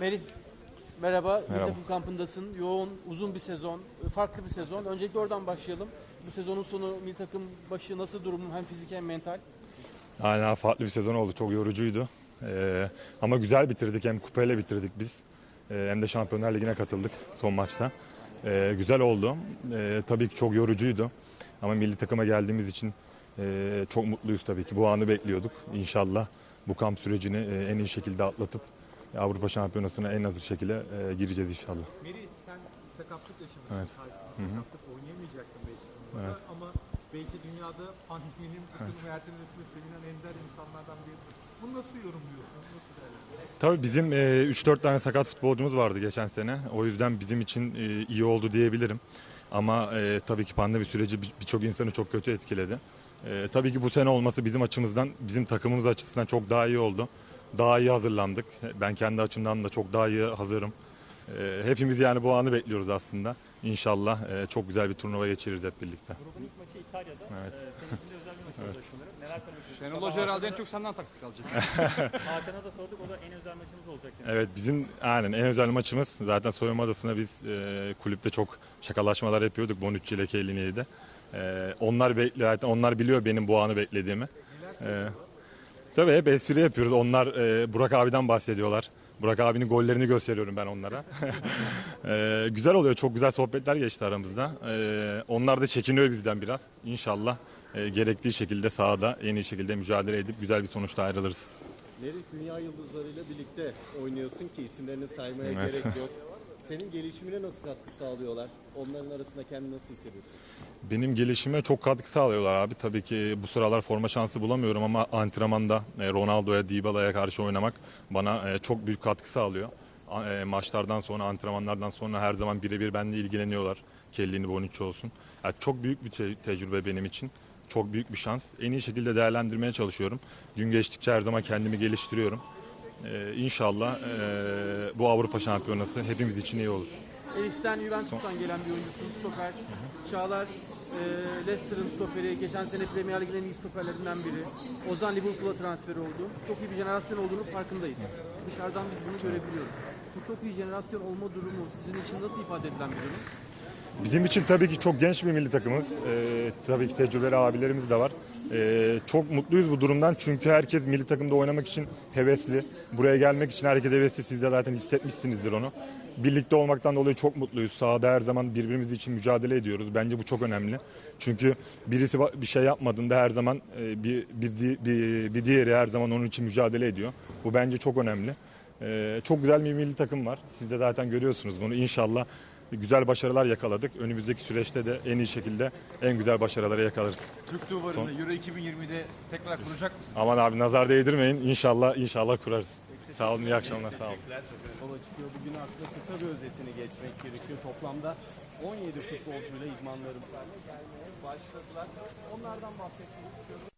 Melih, merhaba. Merhaba. takım kampındasın. Yoğun, uzun bir sezon, farklı bir sezon. Öncelikle oradan başlayalım. Bu sezonun sonu milli takım başı nasıl durumun hem fizik hem mental? Aynen farklı bir sezon oldu. Çok yorucuydu. Ee, ama güzel bitirdik. Hem kupayla bitirdik biz. Ee, hem de Şampiyonlar Ligi'ne katıldık son maçta. Ee, güzel oldu. Ee, tabii ki çok yorucuydu. Ama milli takıma geldiğimiz için e, çok mutluyuz tabii ki. Bu anı bekliyorduk. İnşallah bu kamp sürecini e, en iyi şekilde atlatıp Avrupa Şampiyonası'na en hazır şekilde e, gireceğiz inşallah. Meri sen sakatlık yaşamışsın. Evet. Bir sakatlık oynayamayacaktın belki Evet. ama belki dünyada pandeminin takım ertelemesine sevinen ender insanlardan birisin. Bunu nasıl yorumluyorsun? Nasıl değerlendiriyorsun? Tabii bizim e, 3-4 tane sakat futbolcumuz vardı geçen sene. O yüzden bizim için e, iyi oldu diyebilirim. Ama e, tabii ki pandemi süreci bir- birçok insanı çok kötü etkiledi. E, tabii ki bu sene olması bizim açımızdan, bizim takımımız açısından çok daha iyi oldu. Daha iyi hazırlandık. Ben kendi açımdan da çok daha iyi hazırım. E, hepimiz yani bu anı bekliyoruz aslında. İnşallah e, çok güzel bir turnuva geçiririz hep birlikte. Grubun ilk maçı İtalya'da. Evet. Ee, de özel bir maç olacak sanırım. Neler konuşuyorsun? Şenol Hoca herhalde en çok senden taktik alacak. Hakan'a da sorduk. O da en özel maçımız olacak. dedi. Evet bizim aynen en özel maçımız zaten soyunma odasına biz e, kulüpte çok şakalaşmalar yapıyorduk Bonucci ile Kellini'yi E, onlar bekli zaten onlar biliyor benim bu anı beklediğimi. E, tabii hep espri yapıyoruz. Onlar e, Burak abiden bahsediyorlar. Burak abinin gollerini gösteriyorum ben onlara. E, güzel oluyor. Çok güzel sohbetler geçti aramızda. E, onlar da çekiniyor bizden biraz. İnşallah e, gerektiği şekilde sahada en iyi şekilde mücadele edip güzel bir sonuçla ayrılırız. Merih dünya yıldızlarıyla birlikte oynuyorsun ki isimlerini saymaya Evet. gerek yok. Senin gelişimine nasıl katkı sağlıyorlar? Onların arasında kendini nasıl hissediyorsun? Benim gelişime çok katkı sağlıyorlar abi. Tabii ki bu sıralar forma şansı bulamıyorum ama antrenmanda e, Ronaldo'ya, Dybala'ya karşı oynamak bana e, çok büyük katkı sağlıyor. E, Maçlardan sonra, antrenmanlardan sonra her zaman birebir benimle ilgileniyorlar. Kellini Bonucci olsun. Yani çok büyük bir te- tecrübe benim için. Çok büyük bir şans. En iyi şekilde değerlendirmeye çalışıyorum. Gün geçtikçe her zaman kendimi geliştiriyorum. Ee, inşallah e, bu Avrupa Şampiyonası hepimiz için iyi olur. Elif sen Juventus'tan gelen bir oyuncusun, stoper. Çağlar, e, Leicester'ın stoperi, geçen sene Premier Lig'in en iyi stoperlerinden biri. Ozan Liverpool'a transfer oldu. Çok iyi bir jenerasyon olduğunu farkındayız. Dışarıdan biz bunu görebiliyoruz. Bu çok iyi jenerasyon olma durumu sizin için nasıl ifade edilen bir durum? Bizim için tabii ki çok genç bir milli takımız. Ee, tabii ki tecrübeli abilerimiz de var. Ee, çok mutluyuz bu durumdan çünkü herkes milli takımda oynamak için hevesli. Buraya gelmek için herkes hevesli. Siz de zaten hissetmişsinizdir onu. Birlikte olmaktan dolayı çok mutluyuz. Sahada her zaman birbirimiz için mücadele ediyoruz. Bence bu çok önemli. Çünkü birisi bir şey yapmadığında her zaman e, bir, bir, bir, bir diğeri her zaman onun için mücadele ediyor. Bu bence çok önemli. Ee, çok güzel bir milli takım var. Siz de zaten görüyorsunuz bunu. İnşallah güzel başarılar yakaladık. Önümüzdeki süreçte de en iyi şekilde en güzel başarıları yakalarız. Türk duvarını Son- Euro 2020'de tekrar kuracak mısın? Aman abi nazar değdirmeyin. İnşallah inşallah kurarız. Sağ olun, iyi akşamlar. Sağ olun. Yola çıkıyor. Bugün aslında kısa bir özetini geçmek gerekiyor. Toplamda 17 futbolcuyla idmanlarımız gelmeye başladılar. Onlardan bahsetmek istiyorum.